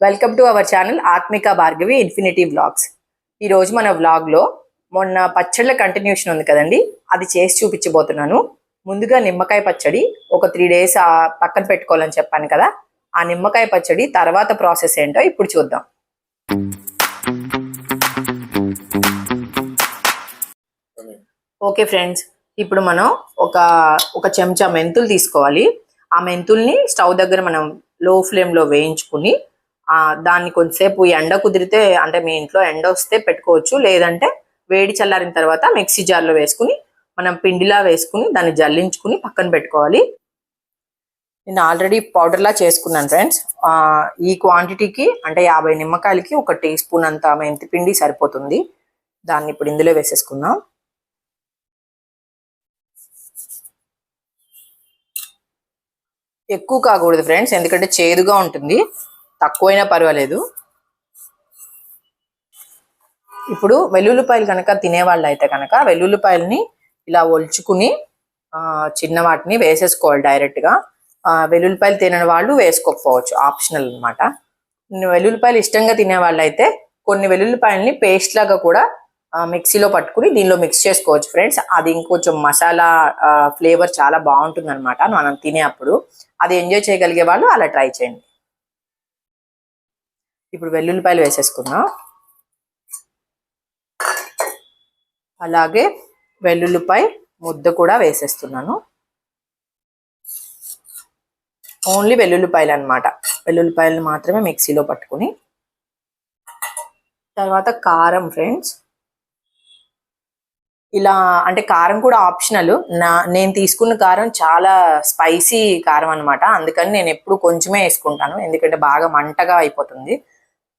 Welcome to our channel ఆత్మిక Bhargavi infinity vlogs ఈరోజు మన వ్లాగ్లో మొన్న పచ్చళ్ళ కంటిన్యూషన్ ఉంది కదండి. అది చేసి చూపించబోతున్నాను. ముందుగా నిమ్మకాయ పచ్చడి ఒక త్రీ డేస్ పక్కన పెట్టుకోవాలని చెప్పాను కదా. ఆ నిమ్మకాయ పచ్చడి తర్వాత ప్రాసెస్ ఏంటో ఇప్పుడు చూద్దాం. ఓకే ఫ్రెండ్స్ ఇప్పుడు మనం ఒక ఒక చెంచా మెంతులు తీసుకోవాలి. ఆ మెంతుల్ని స్టవ్ దగ్గర మనం లో ఫ్లేమ్లో వేయించుకుని దాన్ని కొంతసేపు ఎండ కుదిరితే అంటే మీ ఇంట్లో ఎండ వస్తే పెట్టుకోవచ్చు. లేదంటే వేడి చల్లారిన తర్వాత మిక్సీ జార్లో వేసుకుని మనం పిండిలా వేసుకుని దాన్ని జల్లించుకుని పక్కన పెట్టుకోవాలి. నేను ఆల్రెడీ పౌడర్లా చేసుకున్నాను ఫ్రెండ్స్. ఈ క్వాంటిటీకి అంటే యాభై నిమ్మకాయలకి ఒక టీ స్పూన్ అంత మెంతి పిండి సరిపోతుంది. దాన్ని ఇప్పుడు ఇందులో వేసేసుకుందాం. ఎక్కువ కాకూడదు ఫ్రెండ్స్ ఎందుకంటే చేదుగా ఉంటుంది. తక్కువైనా పర్వాలేదు. ఇప్పుడు వెల్లుల్లిపాయలు కనుక తినేవాళ్ళు అయితే కనుక వెల్లుల్లిపాయలని ఇలా ఒలుచుకుని చిన్న వాటిని వేసేసుకోవాలి డైరెక్ట్గా. వెల్లుల్లిపాయలు తినని వాళ్ళు వేసుకోకపోవచ్చు ఆప్షనల్ అనమాట వెల్లుల్లిపాయలు ఇష్టంగా తినే వాళ్ళు అయితే కొన్ని వెల్లుల్లిపాయలని పేస్ట్ లాగా కూడా మిక్సీలో పట్టుకుని దీనిలో మిక్స్ చేసుకోవచ్చు ఫ్రెండ్స్. అది ఇంకొంచెం మసాలా ఫ్లేవర్ చాలా బాగుంటుంది అనమాట మనం తినే అప్పుడు అది ఎంజాయ్ చేయగలిగే వాళ్ళు అలా ట్రై చేయండి. ఇప్పుడు వెల్లుల్లిపాయలు వేసేసుకుందాం. అలాగే వెల్లుల్లిపాయ ముద్ద కూడా వేసేస్తున్నాను. ఓన్లీ వెల్లుల్లిపాయలు అన్నమాట. వెల్లుల్లిపాయలు మాత్రమే మిక్సీలో పట్టుకుని. తర్వాత కారం ఫ్రెండ్స్. ఇలా అంటే కారం కూడా ఆప్షనల్. నా నేను తీసుకున్న కారం చాలా స్పైసీ కారం అనమాట అందుకని నేను ఎప్పుడు కొంచెమే వేసుకుంటాను. ఎందుకంటే బాగా మంటగా అయిపోతుంది.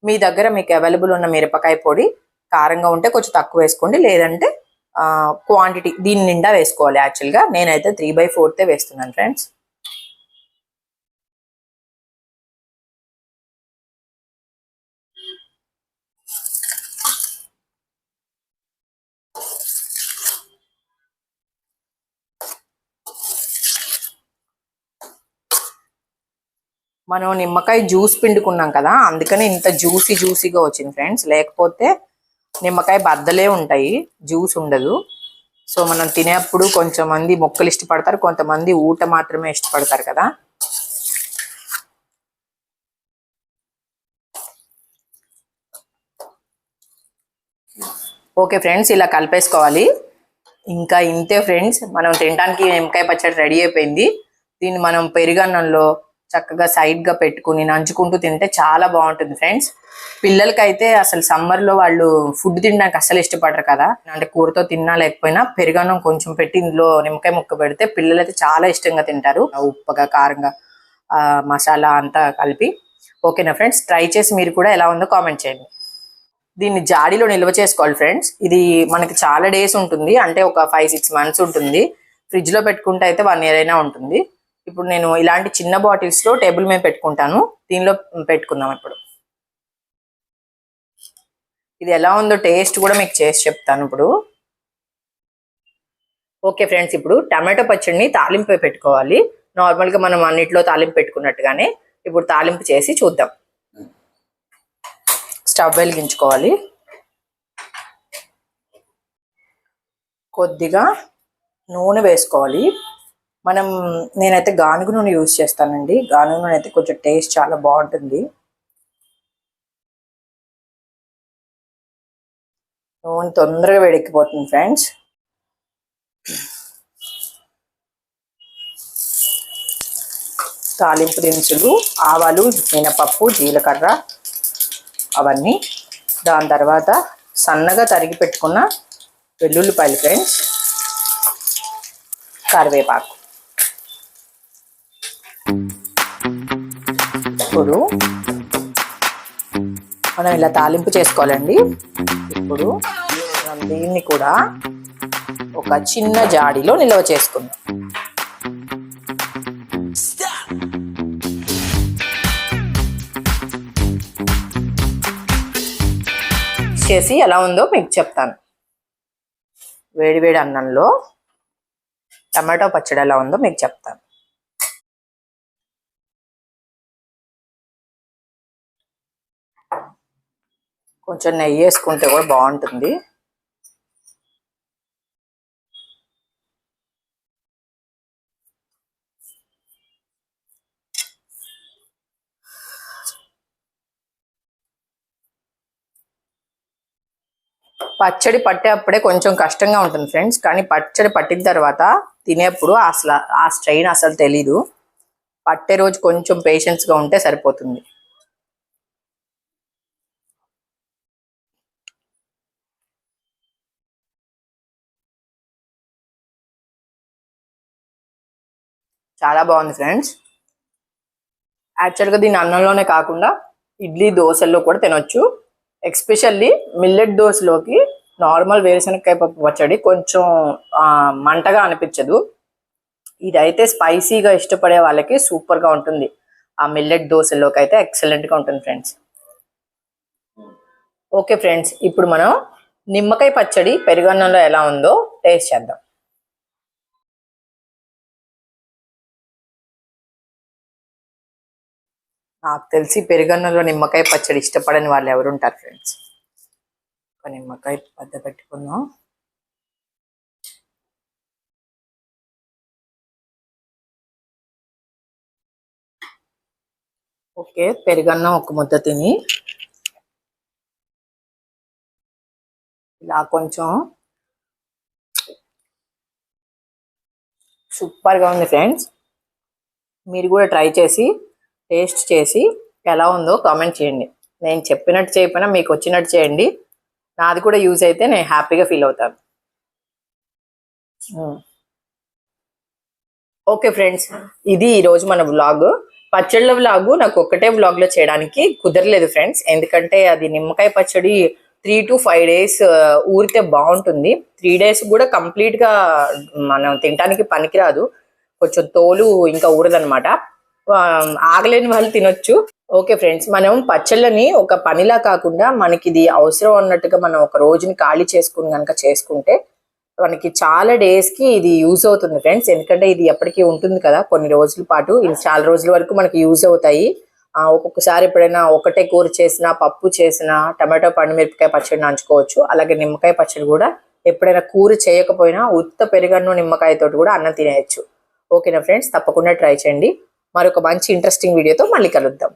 మీ దగ్గర మీకు అవైలబుల్ ఉన్న మిరపకాయ పొడి కారంగా ఉంటే కొంచెం తక్కువ వేసుకోండి. లేదంటే క్వాంటిటీ దీని నిండా వేసుకోవాలి. యాక్చువల్గా నేనైతే త్రీ బై ఫోర్తే వేస్తున్నాను ఫ్రెండ్స్ మనం నిమ్మకాయ జ్యూస్ పిండుకున్నాం కదా అందుకని ఇంత జ్యూసీ జ్యూసీగా వచ్చింది ఫ్రెండ్స్. లేకపోతే నిమ్మకాయ బద్దలే ఉంటాయి జ్యూస్ ఉండదు. సో మనం తినేప్పుడు కొంచెం మంది మొక్కలు ఇష్టపడతారు కొంతమంది ఊట మాత్రమే ఇష్టపడతారు కదా. ఓకే ఫ్రెండ్స్ ఇలా కలిపేసుకోవాలి. ఇంకా ఇంతే ఫ్రెండ్స్ మనం తినడానికి నిమ్మకాయ పచ్చడి రెడీ అయిపోయింది. దీన్ని మనం పెరుగన్నంలో చక్కగా సైడ్గా పెట్టుకుని నంచుకుంటూ తింటే చాలా బాగుంటుంది ఫ్రెండ్స్. పిల్లలకైతే అసలు సమ్మర్లో వాళ్ళు ఫుడ్ తినడానికి అసలు ఇష్టపడరు కదా. అంటే కూరతో తిన్నా లేకపోయినా పెరుగన్నం కొంచెం పెట్టి ఇందులో నిమ్మకాయ ముక్క పెడితే పిల్లలైతే చాలా ఇష్టంగా తింటారు. ఉప్పగా కారంగా మసాలా అంతా కలిపి. ఓకేనా ఫ్రెండ్స్? ట్రై చేసి మీరు కూడా ఎలా ఉందో కామెంట్ చేయండి. దీన్ని జాడీలో నిల్వ చేసుకోవాలి ఫ్రెండ్స్. ఇది మనకి చాలా డేస్ ఉంటుంది. అంటే ఒక ఫైవ్ సిక్స్ మంత్స్ ఉంటుంది. ఫ్రిడ్జ్లో పెట్టుకుంటే అయితే వన్ ఇయర్ అయినా ఉంటుంది. ఇప్పుడు నేను ఇలాంటి చిన్న బాటిల్స్లో టేబుల్ మీద పెట్టుకుంటాను. దీనిలో పెట్టుకుందాం ఇప్పుడు. ఇది ఎలా ఉందో టేస్ట్ కూడా మీకు చేసి చెప్తాను ఇప్పుడు. ఓకే ఫ్రెండ్స్ ఇప్పుడు టమాటో పచ్చడిని తాలింపు పెట్టుకోవాలి. నార్మల్గా మనం అన్నిట్లో తాలింపు పెట్టుకున్నట్టుగానే ఇప్పుడు తాలింపు చేసి చూద్దాం. స్టవ్ వెలిగించుకోవాలి. కొద్దిగా నూనె వేసుకోవాలి. మనం నేనైతే గానుగ నూనె యూజ్ చేస్తానండి. గానుగు నూనె అయితే కొంచెం టేస్ట్ చాలా బాగుంటుంది. నూనె తొందరగా వేడెక్కిపోతుంది ఫ్రెండ్స్. తాలింపు దినుసులు ఆవాలు మినపప్పు జీలకర్ర అవన్నీ. దాని తర్వాత సన్నగా తరిగి పెట్టుకున్న వెల్లుల్లిపాయలు ఫ్రెండ్స్. కరివేపాకు. ఇప్పుడు మనం ఇలా తాలింపు చేసుకోవాలండి. ఇప్పుడు మనం దీన్ని కూడా ఒక చిన్న జాడీలో నిల్వ చేసుకుందాం. చేసి ఎలా ఉందో మీకు చెప్తాను. వేడివేడి అన్నంలో టమాటో పచ్చడి ఎలా ఉందో మీకు చెప్తాను. కొంచెం నెయ్యి వేసుకుంటే కూడా బాగుంటుంది. పచ్చడి పట్టేప్పుడే కొంచెం కష్టంగా ఉంటుంది ఫ్రెండ్స్ కానీ పచ్చడి పట్టిన తర్వాత తినేప్పుడు అసలు ఆ స్ట్రెయిన్ అసలు తెలీదు. పట్టే రోజు కొంచెం పేషెన్స్గా ఉంటే సరిపోతుంది. చాలా బాగుంది ఫ్రెండ్స్ యాక్చువల్గా దీన్ని అన్నంలోనే కాకుండా ఇడ్లీ దోశల్లో కూడా తినొచ్చు. ఎక్స్పెషల్లీ మిల్లెట్ దోశలోకి నార్మల్ వేరుశనగకాయ పప్పు పచ్చడి కొంచెం మంటగా అనిపించదు. ఇదైతే స్పైసీగా ఇష్టపడే వాళ్ళకి సూపర్గా ఉంటుంది. ఆ మిల్లెట్ దోశలోకి అయితే ఎక్సలెంట్గా ఉంటుంది ఫ్రెండ్స్ ఓకే ఫ్రెండ్స్ ఇప్పుడు మనం నిమ్మకాయ పచ్చడి పెరుగన్నంలో ఎలా ఉందో టేస్ట్ చేద్దాం. నాకు తెలిసి పెరుగన్నంలో నిమ్మకాయ పచ్చడి ఇష్టపడని వాళ్ళు ఎవరు ఉంటారు ఫ్రెండ్స్ ఒక నిమ్మకాయ పెద్ద పెట్టుకుందాం. ఓకే పెరుగన్నం ఒక ముద్ద తిని. ఇలా కొంచెం సూపర్గా ఉంది ఫ్రెండ్స్ మీరు కూడా ట్రై చేసి టేస్ట్ చేసి ఎలా ఉందో కామెంట్ చేయండి. నేను చెప్పినట్టు చేయకపోయినా మీకు వచ్చినట్టు చేయండి. నాది కూడా యూజ్ అయితే నేను హ్యాపీగా ఫీల్ అవుతాను. ఓకే ఫ్రెండ్స్ ఇది ఈరోజు మన వ్లాగ్. పచ్చళ్ళ వ్లాగ్ నాకు ఒక్కటే వ్లాగ్లో చేయడానికి కుదరలేదు ఫ్రెండ్స్. ఎందుకంటే అది నిమ్మకాయ పచ్చడి త్రీ టు ఫైవ్ డేస్ ఊరితే బాగుంటుంది. త్రీ డేస్ కూడా కంప్లీట్గా మనం తినడానికి పనికిరాదు. కొంచెం తోలు ఇంకా ఊరదనమాట ఆగలేని వాళ్ళు తినొచ్చు. ఓకే ఫ్రెండ్స్ మనం పచ్చళ్ళని ఒక పనిలా కాకుండా మనకి ఇది అవసరం అన్నట్టుగా మనం ఒక రోజుని ఖాళీ చేసుకుని కనుక చేసుకుంటే మనకి చాలా డేస్కి ఇది యూజ్ అవుతుంది ఫ్రెండ్స్. ఎందుకంటే ఇది ఎప్పటికీ ఉంటుంది కదా కొన్ని రోజుల పాటు. ఇది చాలా రోజుల వరకు మనకి యూజ్ అవుతాయి. ఒక్కొక్కసారి ఎప్పుడైనా ఒకటే కూర చేసినా పప్పు చేసినా టమాటో పండు మిరపకాయ పచ్చడి నంచుకోవచ్చు. అలాగే నిమ్మకాయ పచ్చడి కూడా ఎప్పుడైనా కూర చేయకపోయినా ఉత్త పెరుగన్ను నిమ్మకాయతో కూడా అన్నం తినేయచ్చు. ఓకేనా ఫ్రెండ్స్? తప్పకుండా ట్రై చేయండి. మరొక మంచి ఇంట్రెస్టింగ్ వీడియోతో మళ్ళీ కలుద్దాం.